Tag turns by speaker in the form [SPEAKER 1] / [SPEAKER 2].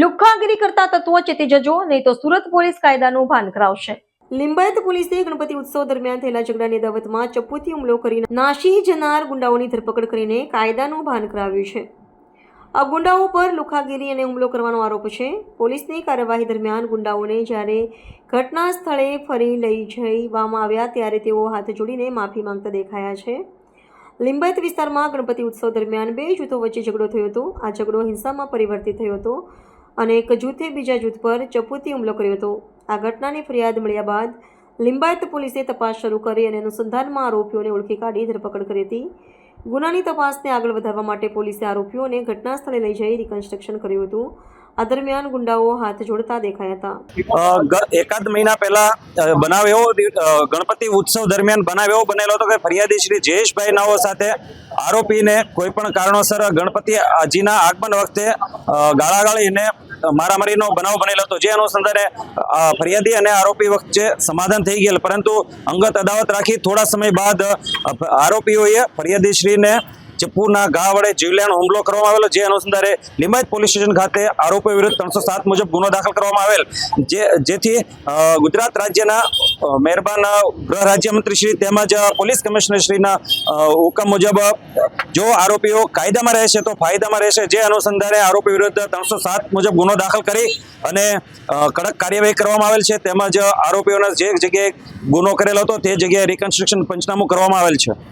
[SPEAKER 1] લુખ્ખાગીરી કરતા તત્વો ચેતી જજો, નહીં તો સુરત પોલીસ કાયદાનું ભાન કરાવશે. લિંબાયત પોલીસે ગણપતિ ઉત્સવ દરમિયાન થયેલા ઝઘડાની દાવતમાં ચપ્પુથી હુમલો કરી નાશી જનાર ગુંડાઓની ધરપકડ કરીને કાયદાનું ભાન કરાવ્યું છે. આ ગુંડાઓ પર લુખાગીરી અને હુમલો કરવાનો આરોપ છે. પોલીસની કાર્યવાહી દરમિયાન ગુંડાઓને જ્યારે ઘટના સ્થળે ફરી લઈ જવામાં આવ્યા ત્યારે તેઓ હાથ જોડીને માફી માંગતા દેખાયા છે. લિંબાયત વિસ્તારમાં ગણપતિ ઉત્સવ દરમિયાન બે જૂથો વચ્ચે ઝઘડો થયો હતો. આ ઝઘડો હિંસામાં પરિવર્તિત થયો હતો. અને એક જૂથે બીજા જૂથ પર ચપૂતી હુમલો કર્યો હતો. આ ઘટનાની ફરિયાદ મળ્યા બાદ લિંબાયત પોલીસે તપાસ શરૂ કરી અને અનુસંધાનમાં આરોપીઓને ઓળખી કાઢી ધરપકડ કરી હતી. ગુનાની તપાસને આગળ વધારવા માટે પોલીસે આરોપીઓને ઘટના સ્થળે લઈ જઈ રિકન્સ્ટ્રક્શન કર્યું હતું. આ દરમિયાન ગુંડાઓ હાથ જોડતા દેખાયા હતા.
[SPEAKER 2] એકાદ મહિના પહેલા બનાવ એવો ગણપતિ ઉત્સવ દરમિયાન બનાવ એવો બનેલો હતો કે ફરિયાદી શ્રી જયેશભાઈ નાઓ સાથે આરોપીને કોઈ પણ કારણોસર ગણપતિજીના આગમન વખતે ગાળાગાળીને ગાળાગાળી મારામારીનો બનાવ બનેલો હતો. જે અનુસંધાને ફરિયાદી અને આરોપી વચ્ચે સમાધાન થઈ ગયેલ. પરંતુ અંગત અદાવત રાખી થોડા સમય બાદ આરોપીઓએ ફરિયાદી શ્રીને ચપ્પુના ઘા વડે જીવલેણ હુમલો કરવામાં આવેલો, જે અનુસંધાને લિંબાયત પોલીસ સ્ટેશન ખાતે આરોપી વિરુદ્ધ ત્રણસો સાત મુજબ ગુનો દાખલ કરવામાં આવેલ. જે, જેથી ગુજરાત રાજ્યના મહેરબાન ગૃહ રાજ્યમંત્રી શ્રી તેમજ પોલીસ કમિશનર શ્રીના હુકમ મુજબ જો આરોપીઓ કાયદામાં રહેશે તો ફાયદામાં રહેશે. જે અનુસંધાને આરોપી વિરુદ્ધ ત્રણસો સાત મુજબ ગુનો દાખલ કરી અને કડક કાર્યવાહી કરવામાં આવેલ છે. તેમજ આરોપીઓના જે જગ્યાએ ગુનો કરેલો હતો તે જગ્યાએ રિકન્સ્ટ્રક્શન પંચનામું કરવામાં આવેલ છે.